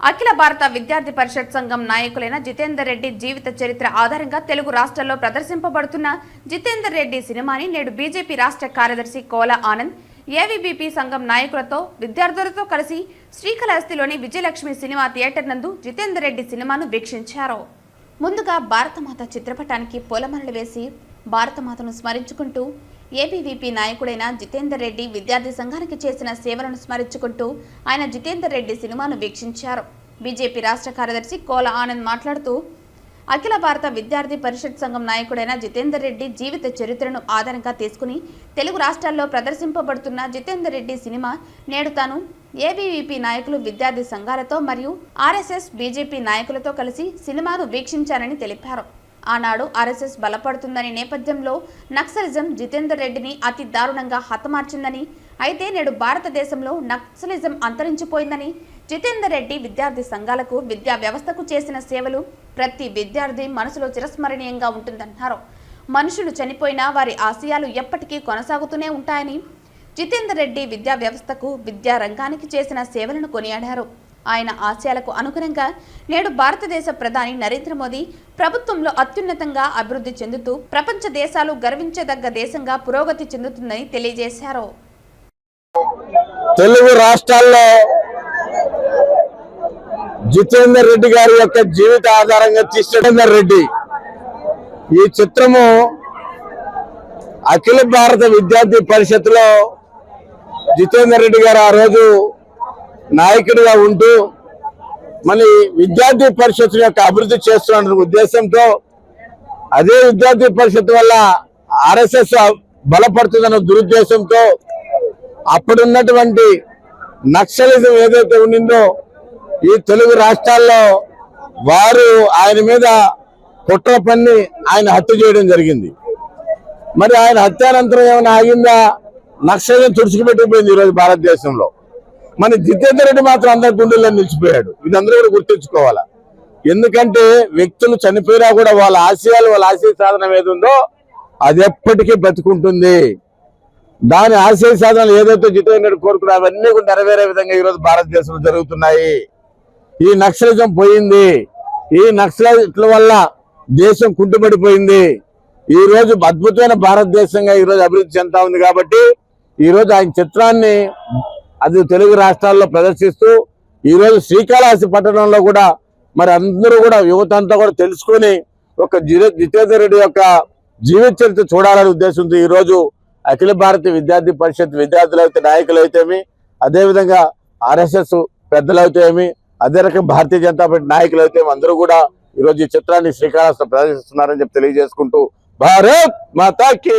అఖిల భారత విద్యార్థి పరిషత్ సంఘం నాయకులైన జితేందర్ రెడ్డి జీవిత చరిత్ర ఆధారంగా తెలుగు రాష్ట్రాల్లో ప్రదర్శింపబడుతున్న జితేందర్ రెడ్డి సినిమాని నేడు బీజేపీ రాష్ట్ర కార్యదర్శి కోల ఆనంద్ ఏవీబీపీ సంఘం నాయకులతో విద్యార్థులతో కలిసి శ్రీకాళహస్తిలోని విజయలక్ష్మి సినిమా థియేటర్ నందు జితేందర్ రెడ్డి సినిమాను వీక్షించారు. ముందుగా భారతమాత చిత్రపటానికి పూలమాలలు వేసి భారతమాతను స్మరించుకుంటూ ఏబీవీపీ నాయకుడైన జితేందర్ రెడ్డి విద్యార్థి సంఘానికి చేసిన సేవలను స్మరించుకుంటూ ఆయన జితేందర్ రెడ్డి సినిమాను వీక్షించారు. బీజేపీ రాష్ట్ర కార్యదర్శి కోల ఆనంద్ మాట్లాడుతూ అఖిల భారత విద్యార్థి పరిషత్ సంఘం నాయకుడైన జితేందర్ రెడ్డి జీవిత చరిత్రను ఆధారంగా తీసుకుని తెలుగు రాష్ట్రాల్లో ప్రదర్శింపబడుతున్న జితేందర్ రెడ్డి సినిమా నేడు తాను ఏబీవీపీ నాయకులు విద్యార్థి సంఘాలతో మరియు ఆర్ఎస్ఎస్ బీజేపీ నాయకులతో కలిసి సినిమాను వీక్షించారని తెలిపారు. ఆనాడు ఆర్ఎస్ఎస్ బలపడుతుందని నేపథ్యంలో నక్సలిజం జితేందర్ రెడ్డిని అతి దారుణంగా హతమార్చిందని అయితే నేడు భారతదేశంలో నక్సలిజం అంతరించిపోయిందని జితేందర్ రెడ్డి విద్యార్థి సంఘాలకు విద్యా వ్యవస్థకు చేసిన సేవలు ప్రతి విద్యార్థి మనసులో చిరస్మరణీయంగా ఉంటుందన్నారు. మనుషులు చనిపోయినా వారి ఆశయాలు ఎప్పటికీ కొనసాగుతూనే ఉంటాయని జితేందర్ రెడ్డి విద్యా వ్యవస్థకు విద్యారంగానికి చేసిన సేవలను కొనియాడారు. ఆయన ఆశయాలకు అనుగుణంగా నేడు భారతదేశ ప్రధాని నరేంద్ర మోదీ ప్రభుత్వంలో అత్యున్నతంగా అభివృద్ధి చెందుతూ ప్రపంచ దేశాలు గర్వించదగ్గ దేశంగా పురోగతి చెందుతుందని తెలియజేశారు. తెలుగు రాష్ట్రాల్లో జితేందర్ రెడ్డి గారి యొక్క జీవిత ఆధారంగా తీసేందర్ రెడ్డి. ఈ చిత్రము అఖిల భారత విద్యార్థి పరిషత్లో జితేందర్ రెడ్డి గారు ఆ రోజు నాయకుడిగా ఉంటూ మళ్ళీ విద్యార్థి పరిషత్ యొక్క అభివృద్ధి చేస్తున్న ఉద్దేశంతో అదే విద్యార్థి పరిషత్ వల్ల ఆర్ఎస్ఎస్ బలపడుతుందన్న దురుద్దేశంతో అప్పుడున్నటువంటి నక్సలిజం ఏదైతే ఉండిందో ఈ తెలుగు రాష్ట్రాల్లో వారు ఆయన మీద కుట్ర పన్ని ఆయన హత్య చేయడం జరిగింది. మరి ఆయన హత్యానంతరం ఏమైనా ఆగిందా? నక్సలిజం తుడుచుకుపెట్టిపోయింది ఈరోజు భారతదేశంలో. మన జితేందర్ రెడ్డి మాత్రం అందరి గుండెల్లో నిలిచిపోయాడు. ఇది అందరూ కూడా గుర్తుంచుకోవాలా? ఎందుకంటే వ్యక్తులు చనిపోయినా కూడా వాళ్ళ ఆశయాలు వాళ్ళ ఆశయ సాధనం ఏది ఉందో అది ఎప్పటికీ బతుకుంటుంది దాని ఆశయ సాధనలు ఏదైతే జితేంద్ర రెడ్డి కోరుకున్నా అవన్నీ కూడా నెరవేరే విధంగా ఈరోజు భారతదేశంలో జరుగుతున్నాయి. ఈ నక్సలిజం పోయింది. ఈ నక్సలైట్ల వల్ల దేశం కుంటుపడిపోయింది. ఈ రోజు అద్భుతమైన భారతదేశంగా ఈ రోజు అభివృద్ధి చెందుతా ఉంది కాబట్టి ఈరోజు ఆయన చిత్రాన్ని అది తెలుగు రాష్ట్రాల్లో ప్రదర్శిస్తూ ఈ రోజు శ్రీకాళహస్తి పట్టణంలో కూడా మరి అందరూ కూడా యువత అంతా కూడా తెలుసుకొని ఒక జితే- జితేందర్ రెడ్డి యొక్క జీవిత చరిత్ర చూడాలనే ఉద్దేశంతో ఈరోజు అఖిల భారతీయ విద్యార్థి పరిషత్ విద్యార్థులైతే నాయకులు అయితేమి అదేవిధంగా ఆర్ఎస్ఎస్ పెద్దలు అయితేమి అదే రకం భారతీయ జనతా పార్టీ నాయకులు అందరూ కూడా ఈ రోజు ఈ చిత్రాన్ని శ్రీకాళహస్తి ప్రదర్శిస్తున్నారని చెప్పి తెలియజేసుకుంటూ భారత్ మాతాకి!